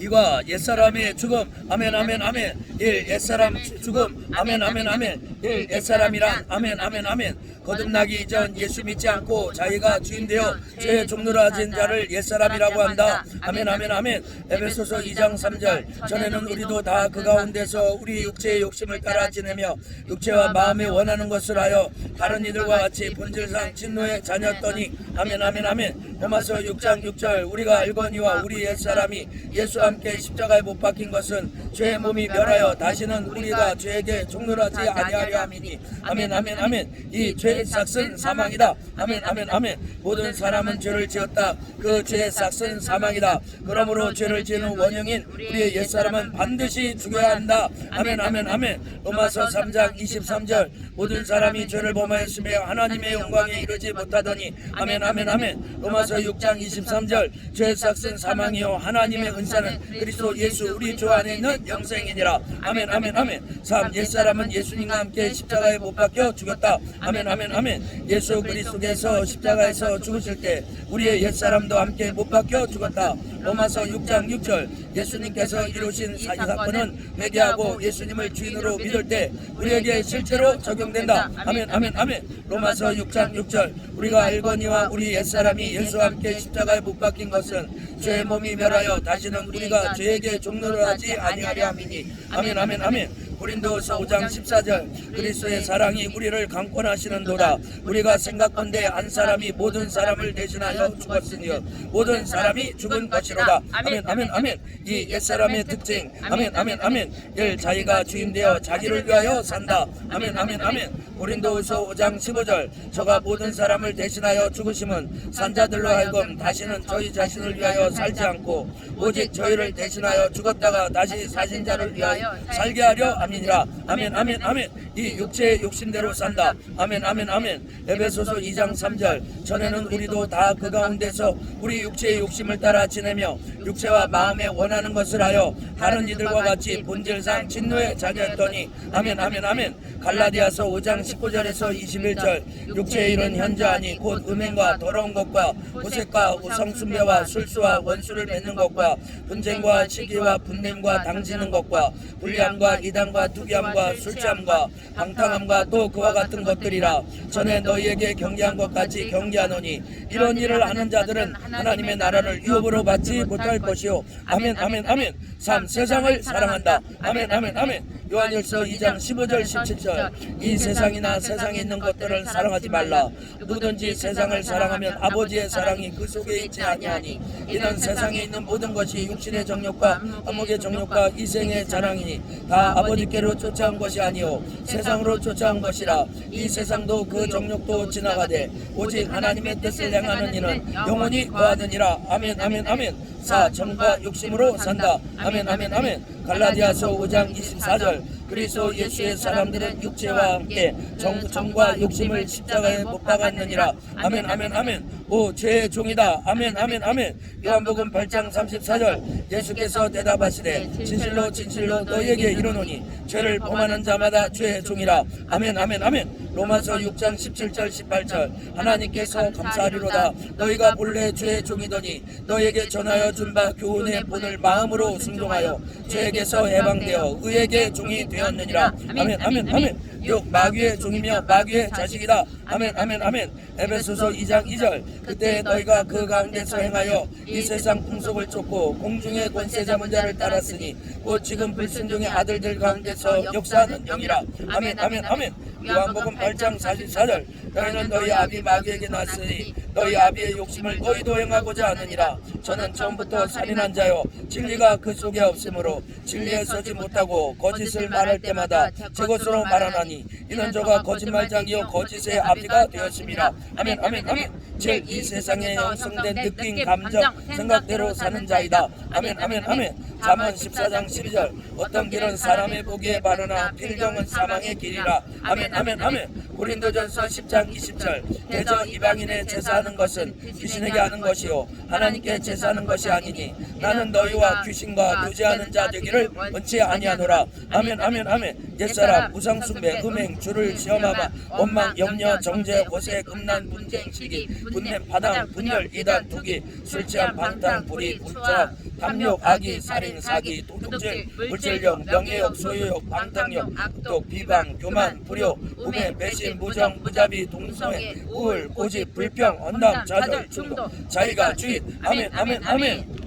이와 옛사람의 죽음. 아멘 아멘 아멘. 일 옛사람 죽음. 아멘 아멘 아멘. 일 옛사람이란 아멘 아멘 아멘. 거듭나기 전 예수 믿지 않고 자기가 주인되어 죄의 종로라 하진 자를 옛사람이라고 한다. 아멘 아멘 아멘. 에베소서 2장 3절. 전에는 우리도 다 그 가운데서 우리 육체의 욕심을 따라 지내며 육체와 마음에 원하는 것을 하여 다른 이들과 같이 본질상 진노의 자녀였더니 아멘 아멘 아멘 로마서 6장 6절 우리가 알거니와 우리 옛사람이 예수와 함께 십자가에 못 박힌 것은 죄의 몸이 멸하여 다시는 우리가 죄에게 종로하지 아니하려 함이니. 아멘 아멘 아멘. 이 죄의 삭은 사망이다. 아멘 아멘 아멘. 모든 사람은 죄를 지었다. 그 죄의 삭은 사망이다. 그러므로 죄를 지는 원형인 우리의 옛사람은 반드시 죽여야 한다. 아멘 아멘 아멘. 로마서 3장 23절. 모든 사람이 죄를 범하였으며 하나님의 영광에 이르지 못하더니. 아멘 아멘 아멘. 로마서 6장 23절 죄의 삭은 사망이요 하나님의 은사는 그리스도 예수 우리 주 안에 있는 영생이니라. 아멘 아멘 아멘. 3 옛사람은 예수님과 함께 십자가에 못 박혀 죽였다. 아멘 아멘 아멘. 예수 그리스도께서 십자가에서 죽으실 때 우리의 옛사람도 함께 못 박혀 죽었다 로마서 6장 6절 예수님께서 이루신 사- 사건은 회개하고 예수님을 주인으로 믿을 때 우리에게 실제로 적용된다. 아멘 아멘 아멘 로마서 6장 6절. 우리가 알거니와 우리 옛사람이 예수와 함께 십자가에 못 박힌 것은 죄의 몸이 멸하여 다시는 우리가 죄에게 종로를 하지 아니하려 함이니. 아멘 아멘 아멘 고린도서 5장 14절 그리스도의 사랑이 우리를 강권하시는도다. 우리가 생각건대 한 사람이 모든 사람을 대신하여 죽었으니요. 모든 사람이 죽은 것이로다. 아멘 아멘 아멘. 이 옛사람의 특징. 아멘 아멘 아멘. 일 자기가 주인되어 자기를 위하여 산다. 아멘 아멘 아멘. 고린도후서 5장 15절 저가 모든 사람을 대신하여 죽으심은 산자들로 하여금 다시는 저희 자신을 위하여 살지 않고 오직 저희를 대신하여 죽었다가 다시 사신 자를 위하여 살게 하려 함이니라. 아멘 아멘 아멘. 이 육체의 욕심대로 산다. 아멘 아멘 아멘. 에베소서 2장 3절. 전에는 우리도 다 그 가운데서 우리 육체의 욕심을 따라 지내며 육체와 마음에 원하는 것을 하여 다른 이들과 같이 본질상 진노의 자녀였더니. 아멘 아멘 아멘. 갈라디아서 5장 19절에서 21절. 육체의 일은 현저하니 곧 음행과 더러운 것과 호색과 우성숭배와 술수와 원수를 맺는 것과 분쟁과 시기와 분냄과 당지는 것과 불리함과 이단과 투기함과 술취함과 방탕함과 또 그와 같은 것들이라 전에 너희에게 경계한 것 같이 경계하노니 이런 일을 하는 자들은 하나님의 나라를 유업으로 받지 못할 것이요. 아멘 아멘 아멘. 3 세상을 사랑한다. 아멘 아멘 아멘 요한일서 2장 15절 17절. 이 세상이나 세상에 있는 것들을 사랑하지 말라. 누구든지 세상을 사랑하면 아버지의 사랑이 그 속에 있지 아니하니 이는 세상에 있는 모든 것이 육신의 정욕과 안목의 정욕과 이생의 자랑이니 다 아버지께로 쫓아온 것이 아니요 세상으로 쫓아온 것이라. 이 세상도 그 정욕도 지나가되 오직 하나님의 뜻을 행하는 이는 영원히 거하느니라. 아멘 아멘 아멘 사 정과 욕심으로 산다. 아멘 아멘 아멘. 갈라디아서 5장 24절. 그리스도 예수의 사람들은 육체와 함께 정, 정과 욕심을 십자가에 못 박았느니라. 아멘 아멘 아멘 오 죄의 종이다. 아멘 아멘 아멘. 요한복음 8장 34절. 예수께서 대답하시되 진실로 진실로 너희에게 이르노니 죄를 범하는 자마다 죄의 종이라. 아멘 아멘 아멘. 로마서 6장 17절 18절. 하나님께서 감사하리로다. 너희가 본래 죄의 종이더니 너희에게 전하여 준 바 교훈의 본을 마음으로 순종하여 죄에게서 해방되어 의에게 종이 되었느니라. 아멘 아멘 아멘 육 마귀의 종이며 마귀의 자식이다. 아멘 아멘 아멘. 에베소서 2장 2절. 그때 너희가 그 가운데서 행하여 이 세상 풍속을 쫓고 공중의 권세 잡은 자를 따랐으니 곧 지금 불순종의 아들들 가운데서 역사하는 영이라. 아멘 아멘 아멘. 요한복음 8장 44절 너희는 너희 아비 마귀에게 났으니 너희 아비의 욕심을 너희도 행하고자 하느니라. 저는 처음부터 살인한 자요. 진리가 그 속에 없으므로 진리에 서지 못하고 거짓을 말할 때마다 제 것으로 말하나니 이는 저가 거짓말장이요 거짓의 아비가 되었습니다. 아멘 아멘 아멘. 즉 이 세상에 형성된 느낌 감정 생각대로 사는 자이다. 아멘 아멘 아멘. 잠언 14장 12절. 어떤 길은 사람의 보기에 바르나 필경은 사망의 길이라. 아멘 아멘 아멘 고린도전서 10장 20절. 대저 이방인의 제사하는 것은 귀신에게 하는 것이요. 하나님께 제사하는 것이 아니니 나는 너희와 귀신과 교제하는 자 되기를 원치 아니하노라. 아멘 아멘 아멘 옛사람 우상숭배 음행 주를 시험하마. 원망 염려 정죄 고세 음란 분쟁 시기 분냄 파당 분열 이단 투기 술 취한 방탕 불이 불자 탐욕 악의 살인 사기 도둑질 물질력 명예욕 소유욕 방탕욕 악독 비방 교만 불효 우매 배신 무정 무자비 동성애 우울 고집 불평 언남 좌절 충동 자기가 주인. 아멘 아멘 아멘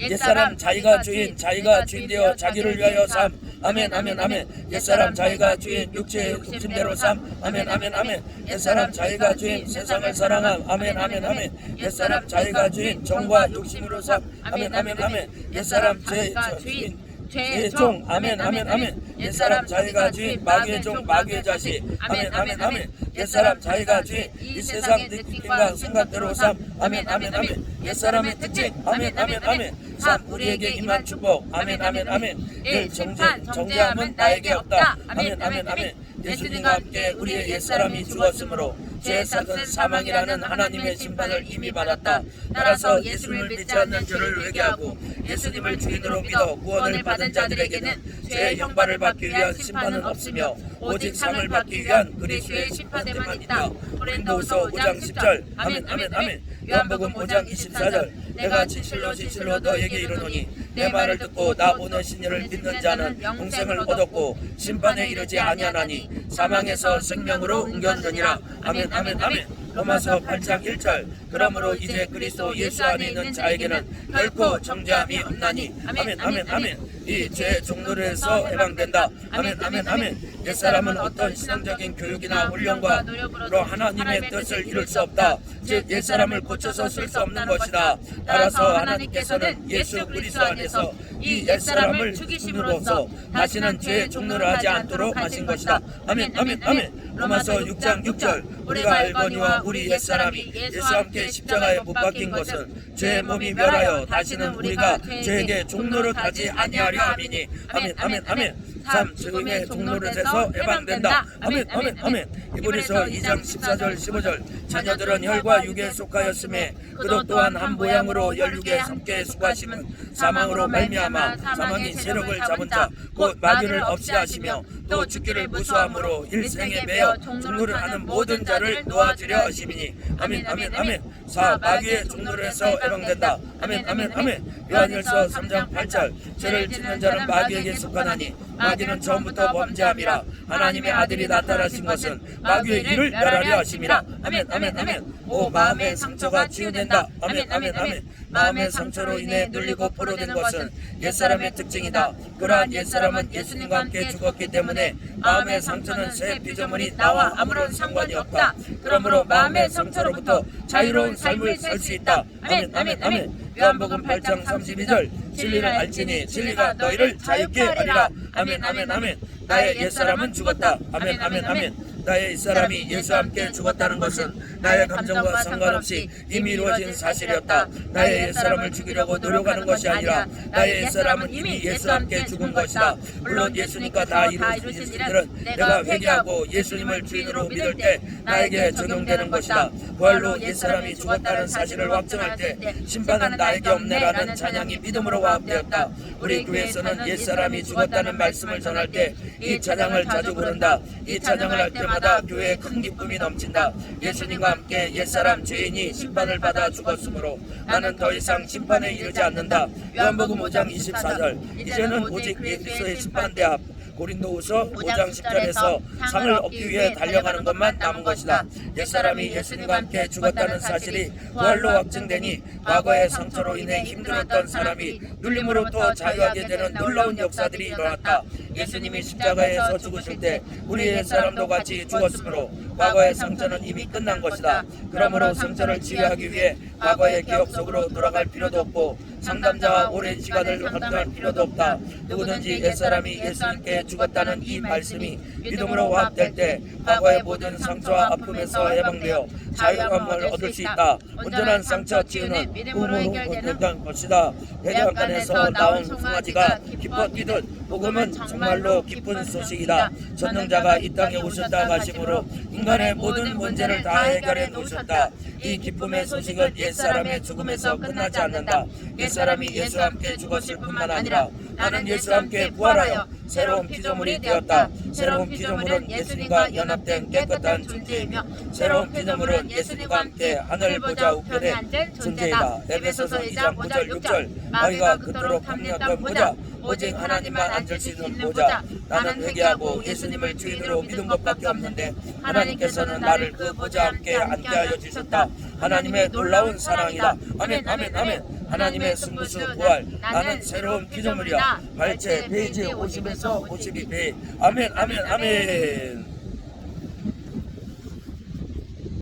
옛사람 자기가 주인 자기가 주인 되어 자기를 위하여 삶 아멘 아멘 아멘. 옛사람 자기가 주인 육체의 욕심대로 삶 아멘 아멘 아멘. 옛사람 자기가 주인 세상을 사랑함. 아멘 아멘 아멘. 옛사람 자기가 주인 정과 욕심으로 삶 아멘 아멘 아멘. 옛사람 제 저, 주인 죄의 종 아멘 아멘 아멘 옛사람 자기가 주인 마귀의 종 마귀의 자식 아멘 아멘 아멘 옛사람 자기가 주인 이 세상 느낌과 생각대로 삶 아멘 아멘 아멘 옛사람의 특징 아멘 아멘 아멘 삶 우리에게 임한 축복 아멘 아멘 아멘 일 정죄 정죄함은 나에게 없다 아멘 아멘 아멘 예수님과 함께 우리의 옛사람이 죽었으므로 죄의 삭은 사망이라는 하나님의 심판을 이미 받았다. 따라서 예수님을 믿지 않는 저를 회개하고 예수님을 주인으로 믿어 구원을 받은 자들에게는 죄의 형벌을 받기 위한 심판은 없으며 오직 상을 받기 위한 그리스도의 심판에만 있다. 고린도후서 5장 10절 아멘 아멘 아멘 요한복음 5장 24절. 내가 진실로 진실로 너에게 이르노니 내 말을 듣고 나 보내신 이를 믿는 자는永생을 얻었고 심판에 이르지 아니하나니 사망에서 생명으로 옮겼느니라. 아멘 아멘. 아멘 로마서 8장 1절. 그러므로 이제 그리스도 예수 안에 있는 자에게는 결코 정죄함이 없나니. 아멘 아멘 아멘 이 죄 종로에서 해방된다. 아멘 아멘 아멘. 옛사람은 어떤 신앙적인 교육이나 훈련과 노력으로 하나님의 뜻을 이룰 수 없다. 즉 옛사람을 고쳐서 쓸 수 없는 것이다. 따라서 하나님께서는 예수 그리스도 안에서 이 옛사람을 죽이심으로써 다시는 죄의 종로를 하지 않도록 하신 것이다. 아멘 아멘 아멘 로마서 6장 6절 우리가 알거니와 우리 옛사람이 예수와 함께 십자가에 못 박힌 것은 죄의 몸이 멸하여 다시는 우리가 죄에게 종로를 하지 아니하려 함이니. 아멘 아멘 아멘 참 지금의 종로릇에서 해방된다. 아멘 아멘 아멘 이브리서 2장 14절 15절. 자녀들은 혈과 육에 속하였음에 그도 또한 한 모양으로 열육에 함께 속하심은 사망으로 말미암아 사망이 세력을 잡은 자 곧 마귀를 없이 하시며 또 죽기를 무수함으로 일생에 매여 종로를 하는 모든 자를 놓아주려 하심이니. 아멘 아멘 아멘 사 마귀의 종로에서 해방된다. 아멘 아멘 아멘 요한일서 3장 8절. 죄를 짓는 자는 마귀에게 속하나니 마귀는 처음부터 범죄함이라 하나님의 아들이 나타나신 것은 마귀의 일을 멸하려 하심이라. 아멘 아멘 아멘 오 마음의 상처가 치유된다. 아멘 아멘 아멘 마음의 상처로 인해 눌리고 포로된 것은 옛사람의 특징이다. 그러한 옛사람은 예수님과 함께 죽었기 때문에 마음의 상처는 새 피조물이 나와 아무런 상관이 없다. 그러므로 마음의 상처로부터 자유로운 삶을 살 수 있다. 아멘 아멘 아멘 요한복음 8장 32절 진리를 알지니 진리가 너희를 자유케 하리라. 아멘 아멘 아멘 나의 옛사람은 죽었다. 아멘 아멘. 아멘 나의 옛사람이 예수와 함께 죽었다는 것은 나의 감정과 상관없이 이미 이루어진 사실이었다. 나의 옛사람을 죽이려고 노력하는 것이 아니라 나의 옛사람은 이미 예수와 함께 죽은 것이다. 물론 예수님과 다 이루어진 일들은 내가 회개하고 예수님을 주인으로 믿을 때 나에게 적용되는 것이다. 부활로 옛사람이 죽었다는 사실을 확정할 때 심판은 나에게 없네라는 찬양이 믿음으로 와합되었다. 우리 교회에서는 옛사람이 죽었다는 말씀을 전할 때 이 찬양을 자주 부른다 이 찬양을 할 때마다 교회에 큰 기쁨이 넘친다 예수님과 함께 옛사람 죄인이 심판을 받아 죽었으므로 나는 더 이상 심판에 이르지 않는다 요한복음 5장 24절 이제는 오직 예수의 심판대 앞 고린도후서 5장 10절에서 상을 얻기 위해 달려가는 것만 남은 것이다. 옛사람이 예수님과 함께 죽었다는 사실이 부활로 확증되니 과거의 상처로 인해 힘들었던 사람이 눌림으로 또 자유하게 되는 놀라운 역사들이 일어났다. 예수님이 십자가에서 죽으실 때 우리 옛 사람도 같이 죽었으므로 과거의 상처는 이미 끝난 것이다. 그러므로 상처를 치유하기 위해 과거의 기억 속으로 돌아갈 필요도 없고 상담자와 오랜 시간을 활동할 필요도 없다. 누구든지 옛사람이 예수님께 죽었다는 이 말씀이 믿음으로 화합될 때 과거의 모든 상처와 아픔에서 해방되어 자유함을 얻을 수 있다. 온전한 상처 치유는 꿈으로 해결된 것이다. 대장간에서 나온 송아지가 기뻐 뛰듯 복음은 정말로 기쁜 소식이다. 전능자가 이 땅에 오셨다 가심으로 인간의 모든 문제를 다 해결해 놓으셨다. 이 기쁨의 소식은 옛사람의 죽음에서 끝나지 않는다. 옛사람이 예수와 함께 죽었을 뿐만 아니라 나는 예수와 함께 부활하여 새로운 피조물이 되었다. 새로운 피조물은 예수님과 연합된 깨끗한 존재이며 새로운 피조물은 예수님과 함께 하늘 보좌 우편에 존재이다. 에베소서 2장 5절 6절 마귀가 그토록 합리했던 보좌 오직 하나님만 앉을 수 있는 보좌 나는 회개하고 예수님을 주인으로 믿은 것밖에 없는데 하나님께서는 나를 그 보좌 함께 앉게 하여 주셨다. 하나님의 놀라운 사랑이다. 아멘 아멘 아멘. 하나님의 승부수 부활. 나는 새로운 피조물이야. 발제 페이지 50에서 52페이지 아멘 아멘. 아멘